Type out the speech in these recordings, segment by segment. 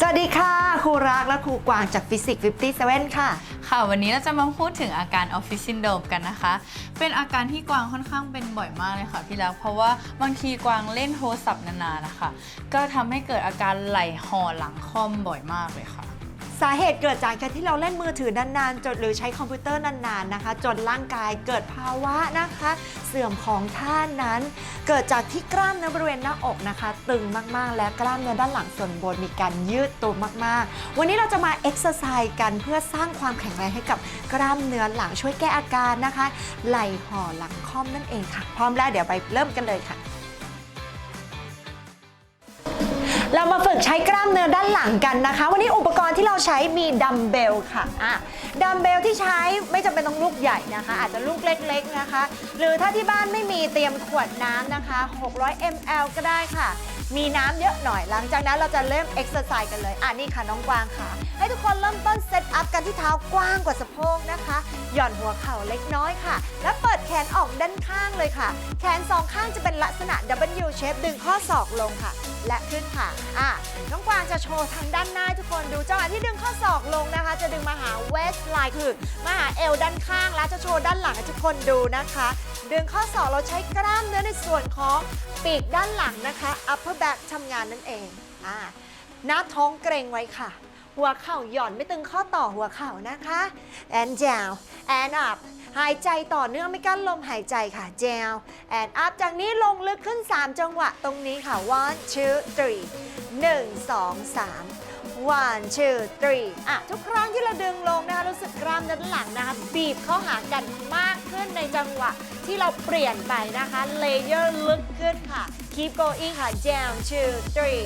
สวัสดีค่ะครูรักและครูกวางจากฟิสิกส์57 ค่ะ ค่ะวันนี้เราจะมาพูดถึงอาการออฟฟิศซินโดรมกันนะคะ เป็นอาการที่กวางค่อนข้างเป็นบ่อยมากเลยค่ะพี่รักเพราะว่าบางทีกวางเล่นโทรศัพท์นานๆนะคะ ก็ทำให้เกิดอาการไหลห่อหลังคอมบ่อยมากเลยค่ะ สาเหตุเกิดจากการที่เราเล่นมือถือนานๆจนหรือใช้คอมพิวเตอร์นานๆนะคะ จนร่างกายเกิดภาวะนะคะ เสื่อมของท่านั้น เกิดจากที่กล้ามเนื้อบริเวณหน้าอกนะคะ ตึงมากๆ และกล้ามเนื้อด้านหลังส่วนบนมีการยืดตัวมากๆ วันนี้เราจะมาเอ็กซ์ไซส์กันเพื่อสร้างความแข็งแรงให้กับกล้ามเนื้อหลังช่วยแก้อาการนะคะ ไหล่ห่อหลังค่อมนั่นเองค่ะ พร้อมแล้วเดี๋ยวไปเริ่มกันเลยค่ะ เรามาฝึกใช้กล้ามเนื้อด้านหลังกันนะคะ วันนี้อุปกรณ์ที่เราใช้มีดัมเบลค่ะอะดัมเบลที่ใช้ไม่จำเป็นต้องลูกใหญ่นะคะ อาจจะลูกเล็กๆนะคะ หรือถ้าที่บ้านไม่มีเตรียมขวดน้ำนะคะ 600 ml ก็ได้ค่ะ มีน้ำเยอะหน่อยหลังจากนั้นเราจะเริ่มเอ็กซ์ไซส์กันเลยอะนี่ค่ะน้องกวางค่ะ ให้ทุกคนเริ่มต้นเซตอัพกันที่เท้ากว้างกว่าสะโพกนะคะ หย่อนหัวเข่าเล็กน้อยค่ะ แล้วเปิดแขนออกด้านข้างเลยค่ะ แขนสองข้างจะเป็นลักษณะ W shape ดึงข้อศอกลงค่ะ และขึ้นค่ะอะน้องกวางจะโชว์ทางด้านหน้าทุกคนดูจังหวะที่ดึงข้อศอกลงนะคะ จะดึงมาหา S line คือมาหาเอวด้านข้างแล้วจะโชว์ด้านหลังให้ทุกคนดูนะคะ ดึงข้อศอกเราใช้กล้ามเนื้อในส่วนของปีกด้านหลังนะคะ upper back ทำงานนั่นเองอ่าหน้าท้องเกรงไว้ค่ะ หัวเข่าหย่อนไม่ตึงข้อต่อหัวเข่านะคะ and down and up หายใจต่อเนื่องไม่กั้นลมหายใจค่ะ down and up จากนี้ลงลึกขึ้น 3 จังหวะตรงนี้ค่ะ one two three 1 2 3 one two three อะทุกครั้งที่เราดึงลงนะคะรู้สึกกล้ามด้านหลังนะคะบีบเข้าหากันมากขึ้นในจังหวะที่เราเปลี่ยนไปนะคะเลเยอร์ลึกขึ้นค่ะ keep going ค่ะ down two three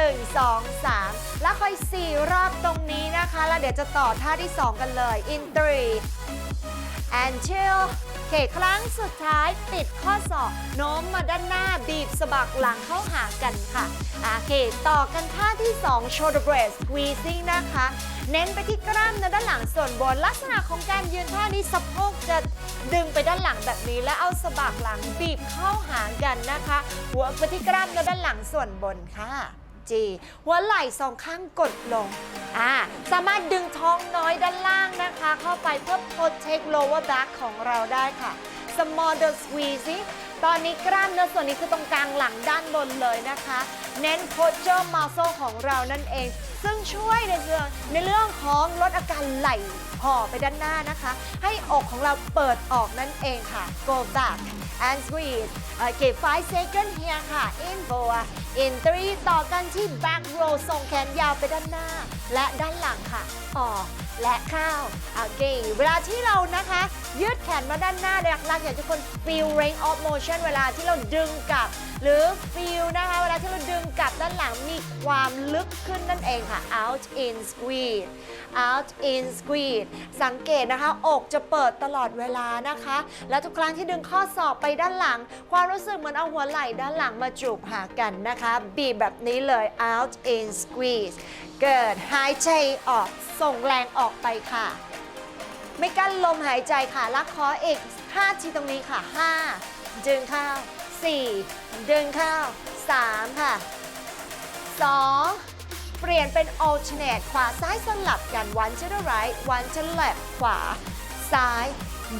1 2 3 แล้วค่อย 4 รอบตรงนี้นะคะ แล้วเดี๋ยวจะต่อท่าที่ 2 กันเลย in three and chill เค ครั้งสุดท้ายติดข้อศอกโน้มมาด้านหน้าบีบสะบักหลังเข้าหากันค่ะอะโอเคต่อกันท่าที่ 2 shoulder blade squeezing นะคะ เน้นไปที่กล้ามเนื้อด้านหลังส่วนบนลักษณะของการยืนท่านี้สะโพกจะดึงไปด้านหลังแบบนี้ แล้วเอาสะบักหลังบีบเข้าหากันนะคะ หัวไปที่กล้ามเนื้อด้านหลังส่วนบนค่ะ G หัวไหล่สองข้างกดลงอ่าสามารถดึงท้องน้อยด้านล่างนะคะ เข้าไปเพื่อ protect lower back ของเราได้ค่ะ small the squeeze ตอนนี้กล้ามเนื้อส่วนนี้คือตรงกลางหลังด้านบนเลยนะคะ เน้น posture muscle ของเรานั่นเอง ซึ่งช่วยในเรื่องในเรื่องของลดอาการไหล่ห่อไปด้านหน้านะคะ ให้อกของเราเปิดออกนั่นเองค่ะ go back and squeeze โอเค5 second here ค่ะ in four in three ต่อกันที่ back row ส่งแขนยาวไปด้านหน้า และด้านหลังค่ะ ออก และข้าวโอเคเวลาที่เรานะคะ ยืดแขนมาด้านหน้าหลักๆอยากจะคน feel range of motion เวลาที่เราดึงกลับ หรือ feel นะคะเวลาที่เราดึงกลับด้านหลังมีความลึกขึ้นนั่นเองค่ะ out in squeeze out in squeeze สังเกตนะคะ อกจะเปิดตลอดเวลานะคะ และทุกครั้งที่ดึงข้อศอกไปด้านหลัง ความรู้สึกเหมือนเอาหัวไหล่ด้านหลังมาจูบหากันนะคะ บีบแบบนี้เลย out in squeeze เกิดหายใจออก ส่งแรงออกไปค่ะ ไม่กั้นลมหายใจค่ะลักคออีก 5 ทีตรงนี้ค่ะ 5 ดึงเข้า 4 ดึงเข้า 3 ค่ะ 2 เปลี่ยนเป็น alternate ขวาซ้ายสลับกัน one to the right one to the left ขวา ซ้าย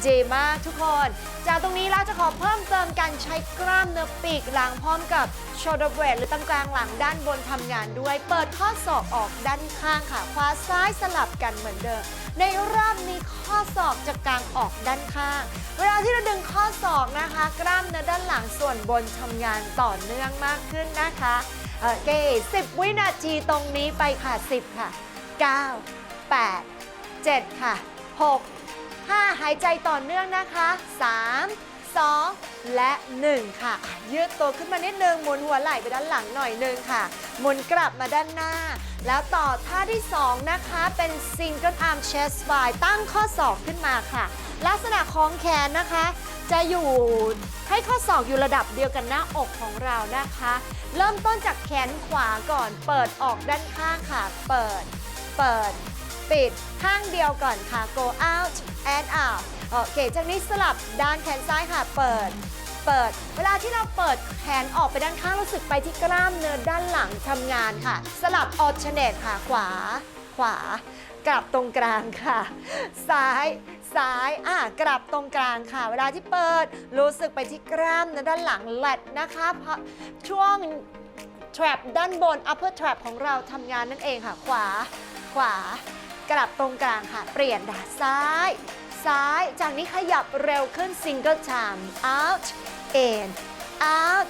ดีมากทุกคน จากตรงนี้เราจะขอเพิ่มเติมการใช้กล้ามเนื้อปีกหลังพร้อมกับ shoulder blade หรือตรงกลางหลังด้านบนทำงานด้วย เปิดข้อศอกออกด้านข้างค่ะขวาซ้ายสลับกันเหมือนเดิม ในรอบนี้ข้อศอกจะกลางออกด้านข้าง เวลาที่เราดึงข้อศอกนะคะ กล้ามเนื้อด้านหลังส่วนบนทำงานต่อเนื่องมากขึ้นนะคะโอเค10 วินาทีตรงนี้ไปค่ะ 10 ค่ะ 9 8 7 ค่ะ 6 5 หายใจต่อเนื่องนะคะ 3 2 และ 1 ค่ะ ยืดตัวขึ้นมานิดนึงหมุนหัวไหล่ไปด้านหลังหน่อยนึงค่ะ หมุนกลับมาด้านหน้า แล้วต่อท่าที่ 2 นะคะ เป็น single arm chest fly ตั้งข้อศอกขึ้นมาค่ะ ลักษณะของแขนนะคะ จะอยู่ให้ข้อศอกอยู่ระดับเดียวกันหน้าอกของเรานะคะ เริ่มต้นจากแขนขวาก่อน เปิดออกด้านข้างค่ะ เปิด เปิด ปิด ข้างเดียวก่อนค่ะ go out and out โอเค จากนี้สลับด้านแขนซ้ายค่ะ เปิด เปิด เวลาที่เราเปิดแขนออกไปด้านข้างรู้สึกไปที่กล้ามเนื้อด้านหลังทำงานค่ะ สลับออ t เ r เนตค่ะ ขวา ขวา กลับตรงกลางค่ะ ซ้ายซ้าย อะ กลับตรงกลางค่ะ เวลาที่เปิด รู้สึกไปที่กล้ามเนื้อด้านหลังแลดนะคะเพราะช่วง trap ด้านบน upper trap ของเราทำงานนั่นเองค่ะ ขวา ขวา กลับตรงกลางค่ะ เปลี่ยนด่าซ้าย ซ้าย จากนี้ขยับเร็วขึ้น single time out in out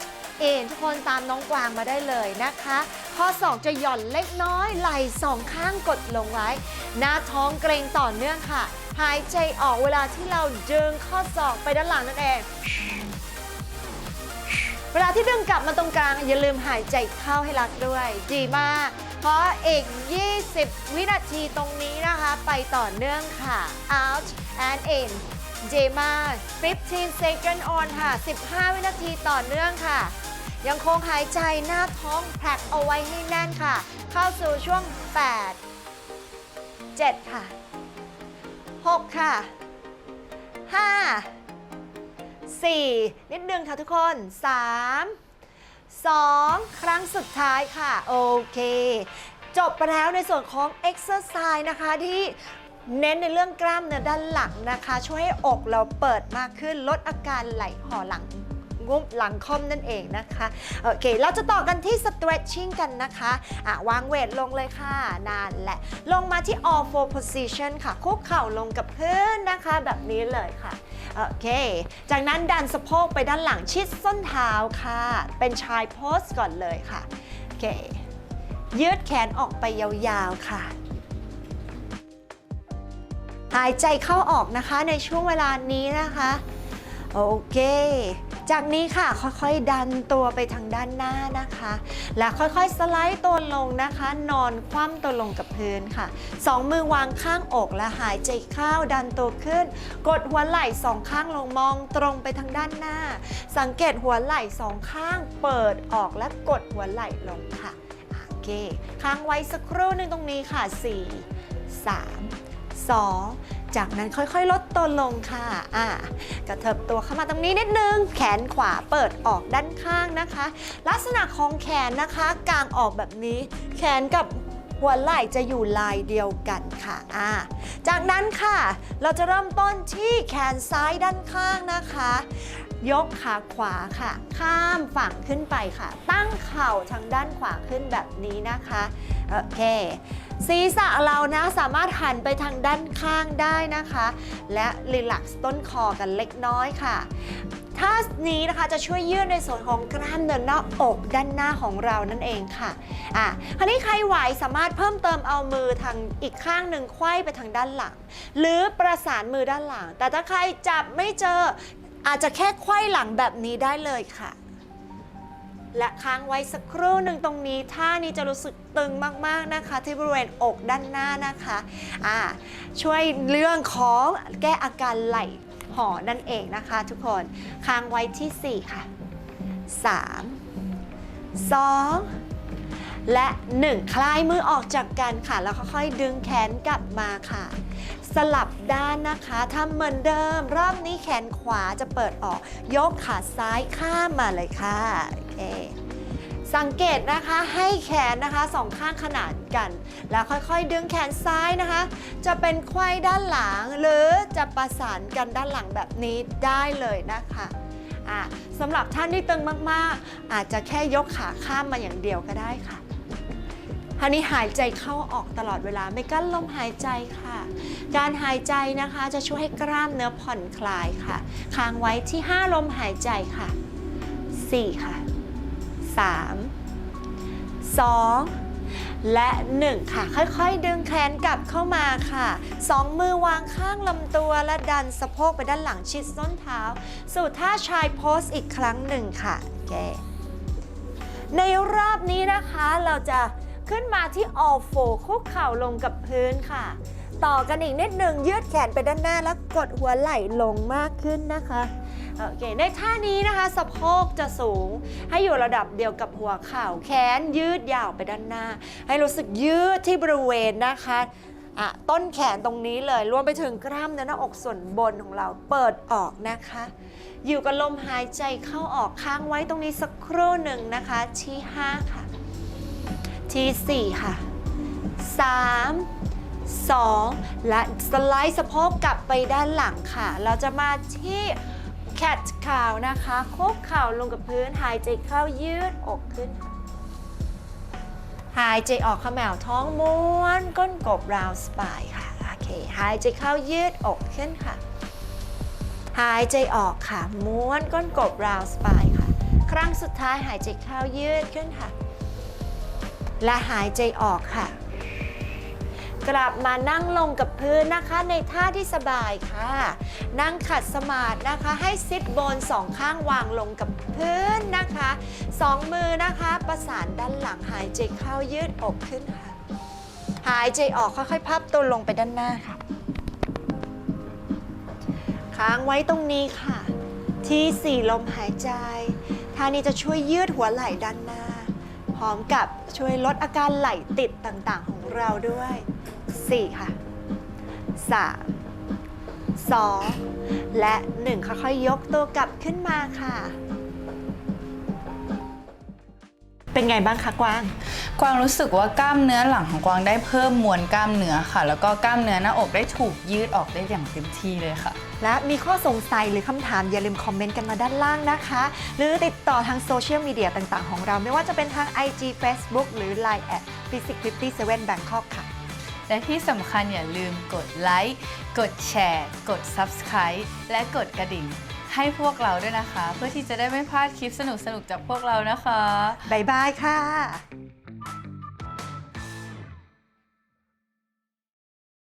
in ทุกคนตามน้องกวางมาได้เลยนะคะ ข้อ2จะหย่อนเล็กน้อย ไหล่สองข้างกดลงไว้ หน้าท้องเกรงต่อเนื่องค่ะ หายใจออกเวลาที่เราดึงข้อศอกไปด้านหลังนั่นเอง เวลาที่ดึงกลับมาตรงกลางอย่าลืมหายใจเข้าให้รักด้วย ดีมาก เพราะอีก 20 วินาทีตรงนี้นะคะ ไปต่อเนื่องค่ะ out and in ดีมา15 second on ค่ะ 15 วินาทีต่อเนื่องค่ะ ยังคงหายใจหน้าท้องแผลกเอาไว้ให้แน่นค่ะ เข้าสู่ช่วง 8 7 ค่ะ 6 ค่ะ 5 4 นิดนึงค่ะทุกคน 3 2 ครั้งสุดท้ายค่ะ โอเค จบไปแล้วในส่วนของ exercise นะคะที่เน้นในเรื่องกล้ามเนื้อด้านหลังนะคะ ช่วยให้อกเราเปิดมากขึ้นลดอาการไหลห่อหลัง งุบหลังค่อมนั่นเองนะคะโอเคเราจะต่อกันที่ stretching กันนะคะอะวางเวทลงเลยค่ะนานแหละ ลงมาที่ all four position ค่ะคุกเข่าลงกับพื้นนะคะแบบนี้เลยค่ะโอเค จากนั้นดันสะโพกไปด้านหลังชิดส้นเท้าค่ะ เป็นชายโพสก่อนเลยค่ะโอเคยืดแขนออกไปยาวๆค่ะ หายใจเข้าออกนะคะในช่วงเวลานี้นะคะ โอเค จากนี้ค่ะค่อยๆดันตัวไปทางด้านหน้านะคะ และค่อยๆสไลด์ตัวลงนะคะ นอนคว่ำตัวลงกับพื้นค่ะสองมือวางข้างอกและหายใจเข้าดันตัวขึ้น กดหัวไหล่สองข้างลงมองตรงไปทางด้านหน้า สังเกตหัวไหล่สองข้างเปิดออกและกดหัวไหล่ลงค่ะโอเคค้างไว้สักครู่หนึงตรงนี้ค่ะ 4 3 2 จากนั้นค่อยๆ ลดตัวลงค่ะ อ่ากระเถิบตัวเข้ามาตรงนี้นิดนึง แขนขวาเปิดออกด้านข้างนะคะ ลักษณะของแขนนะคะกางออกแบบนี้ แขนกับหัวไหล่จะอยู่ลายเดียวกันค่ะ อ่า จากนั้นค่ะ เราจะเริ่มต้นที่แขนซ้ายด้านข้างนะคะ ยกขาขวาค่ะ ข้ามฝั่งขึ้นไปค่ะ ตั้งเข่าทางด้านขวาขึ้นแบบนี้นะคะ โอเค ศีรษะเรานะสามารถหันไปทางด้านข้างได้นะคะ และรีแลกซ์ต้นคอกันเล็กน้อยค่ะท่านี้นะคะจะช่วยยืดในส่วนของกล้ามเนื้อหน้าอกด้านหน้าของเรานั่นเองค่ะ อะคราวนี้ใครไหวสามารถเพิ่มเติมเอามือทางอีกข้างหนึ่งไขว้ไปทางด้านหลัง หรือประสานมือด้านหลัง แต่ถ้าใครจับไม่เจอ อาจจะแค่ไขว้หลังแบบนี้ได้เลยค่ะ และค้างไว้สักครู่หนึ่งตรงนี้ท่านี้จะรู้สึกตึงมากๆนะคะ ที่บริเวณอกด้านหน้านะคะอ่าช่วยเรื่องของแก้อาการไหล่ห่อนั่นเองนะคะ ทุกคนค้างไว้ที่ 4 ค่ะ 3 2และ 1 คลายมือออกจากกันค่ะ แล้วค่อยๆดึงแขนกลับมาค่ะ สลับด้านนะคะทำเหมือนเดิม รอบนี้แขนขวาจะเปิดออก ยกขาซ้ายข้ามมาเลยค่ะโอเคสังเกตนะคะให้แขนนะคะสองข้างขนานกัน แล้วค่อยๆ ดึงแขนซ้ายนะคะ จะเป็นไขว้ด้านหลัง หรือจะประสานกันด้านหลังแบบนี้ได้เลยนะคะะสำหรับท่านที่ตึงมากๆ อาจจะแค่ยกขาข้ามมาอย่างเดียวก็ได้ค่ะ ท่านี้หายใจเข้าออกตลอดเวลาไม่กั้นลมหายใจค่ะ การหายใจนะคะจะช่วยให้กล้ามเนื้อผ่อนคลายค่ะ ค้างไว้ที่ 5 ลมหายใจค่ะ 4 ค่ะ 3 2และ 1 ค่ะ ค่อยๆ ดึงแขนกลับเข้ามาค่ะ 2 มือวางข้างลำตัวและดันสะโพกไปด้านหลังชิดส้นเท้า สู่ท่าชายโพสอีกครั้งหนึ่งค่ะโอเคในรอบนี้นะคะเราจะ ขึ้นมาที่ all four คุกเข่าลงกับพื้นค่ะ ต่อกันอีกนิดหนึ่งยืดแขนไปด้านหน้าแล้วกดหัวไหล่ลงมากขึ้นนะคะโอเคในท่านี้นะคะสะโพกจะสูง ให้อยู่ระดับเดียวกับหัวเข่าแขนยืดยาวไปด้านหน้า ให้รู้สึกยืดที่บริเวณนะคะะต้นแขนตรงนี้เลย รวมไปถึงกล้ามเนื้อหน้าอกส่วนบนของเราเปิดออกนะคะ อยู่กับลมหายใจเข้าออกค้างไว้ตรงนี้สักครู่หนึ่งนะคะ ที่ 5 ค่ะ ที่ 4 ค่ะ 3 2 และสไลด์สะโพกกลับไปด้านหลังค่ะ เราจะมาที่ cat cow นะคะคุกเข่าลงกับพื้นหายใจเข้ายืดอกขึ้น หายใจออกขมแมวท้องม้วนก้นกบราวสปายค่ะโอเคหายใจเข้ายืดอกขึ้นค่ะ หายใจออกค่ะม้วนก้นกบราวสปายค่ะ ครั้งสุดท้ายหายใจเข้ายืดขึ้นค่ะ และหายใจออกค่ะ กลับมานั่งลงกับพื้นนะคะในท่าที่สบายค่ะ นั่งขัดสมาธินะคะ ให้ซิดโบนสองข้างวางลงกับพื้นนะคะสองมือนะคะประสานด้านหลังหายใจเข้ายืดอกขึ้นค่ะ หายใจออกค่อยๆพับตัวลงไปด้านหน้าค่ะค้างไว้ตรงนี้ค่ะ ที่สี่ลมหายใจท่านี้จะช่วยยืดหัวไหล่ด้านหน้า ร้อมกับช่วยลดอาการไหลติดต่างๆ ของเราด้วย 4 ค่ะ 3 2 และ 1 ค่อยๆ ยกตัวกลับขึ้นมาค่ะ เป็นไงบ้างคะกวาง กวางรู้สึกว่ากล้ามเนื้อหลังของกวางได้เพิ่มมวลกล้ามเนื้อค่ะ แล้วก็กล้ามเนื้อหน้าอกได้ถูกยืดออกได้อย่างเต็มที่เลยค่ะ และมีข้อสงสัยหรือคำถามอย่าลืมคอมเมนต์กันมาด้านล่างนะคะ หรือติดต่อทางโซเชียลมีเดียต่างๆ ของเรา ไม่ว่าจะเป็นทาง IG Facebook หรือ Line แอด physics 57 Bangkok ค่ะ และที่สำคัญอย่าลืมกดไลค์กดแชร์กด Subscribe และกดกระดิ่งให้พวกเราด้วยนะคะ เพื่อที่จะได้ไม่พลาดคลิปสนุกๆจากพวกเรานะคะ บ๊ายบายค่ะ